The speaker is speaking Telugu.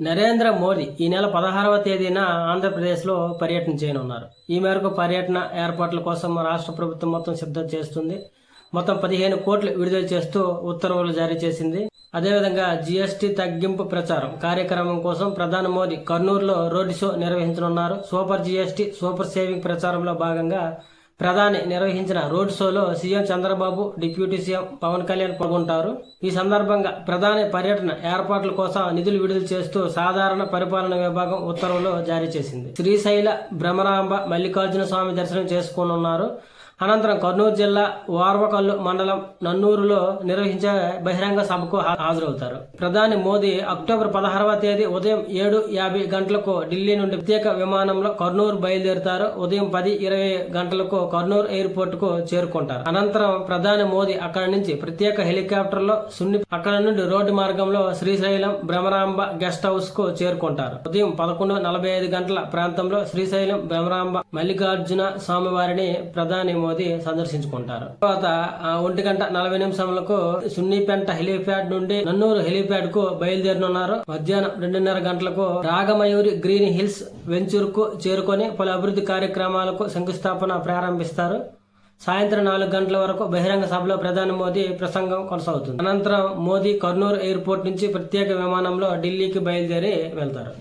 నరేంద్ర మోదీ ఈ నెల పదహారవ తేదీన ఆంధ్రప్రదేశ్లో పర్యటన చేయనున్నారు. ఈ మేరకు పర్యటన ఏర్పాట్ల కోసం రాష్ట్ర ప్రభుత్వం మొత్తం సిద్ధం చేస్తుంది. మొత్తం పదిహేను కోట్లు విడుదల చేస్తూ ఉత్తర్వులు జారీ చేసింది. అదేవిధంగా జీఎస్టీ తగ్గింపు ప్రచారం కార్యక్రమం కోసం ప్రధాని మోదీ కర్నూలులో రోడ్డు షో నిర్వహించనున్నారు. సూపర్ జీఎస్టీ సూపర్ సేవింగ్ ప్రచారంలో భాగంగా ప్రధాని నిర్వహించిన రోడ్ షోలో CM Chandrababu deputy CM Pawan Kalyan పాల్గొంటారు. ఈ సందర్భంగా ప్రధాని పర్యటన ఏర్పాట్ల కోసం నిధులు విడుదల చేస్తూ సాధారణ పరిపాలన విభాగం ఉత్తర్వులు జారీ చేసింది. శ్రీశైల భ్రమరాంబ మల్లికార్జున స్వామి దర్శనం చేసుకోనున్నారు. అనంతరం కర్నూలు జిల్లా వార్వకల్లు మండలం నన్నూరులో నిర్వహించే బహిరంగ సభకు హాజరవుతారు. ప్రధాని మోదీ అక్టోబర్ పదహారవ తేదీ ఉదయం ఏడు యాభై గంటలకు ఢిల్లీ నుండి ప్రత్యేక విమానంలో కర్నూలు బయలుదేరుతారు. ఉదయం పది ఇరవై గంటలకు కర్నూలు ఎయిర్పోర్ట్కు చేరుకుంటారు. అనంతరం ప్రధాని మోదీ అక్కడి నుంచి ప్రత్యేక హెలికాప్టర్లో సున్ని అక్కడ నుండి రోడ్డు మార్గంలో శ్రీశైలం భ్రమరాంబ గెస్ట్ హౌస్కు చేరుకుంటారు. ఉదయం పదకొండు నలభై ఐదు గంటల ప్రాంతంలో శ్రీశైలం భ్రమరాంబ మల్లికార్జున స్వామివారిని ప్రధాని మోదీ సందర్శించుకుంటారు. తర్వాత ఆ, ఒంటి గంట నలభై నిమిషములకు సున్నిపెంట హెలిప్యాడ్ నుండి నన్నూరు హెలిప్యాడ్కు బయలుదేరనున్నారు. మధ్యాహ్నం రెండున్నర గంటలకు రాగమయూరి గ్రీన్ హిల్స్ వెంచూర్కు చేరుకొని పలు అభివృద్ధి కార్యక్రమాలకు శంకుస్థాపన ప్రారంభిస్తారు. సాయంత్రం నాలుగు గంటల వరకు బహిరంగ సభలో ప్రధాని మోదీ ప్రసంగం కొనసాగుతుంది. అనంతరం మోదీ కర్నూలు ఎయిర్పోర్ట్ నుంచి ప్రత్యేక విమానంలో ఢిల్లీకి బయలుదేరి వెళ్తారు.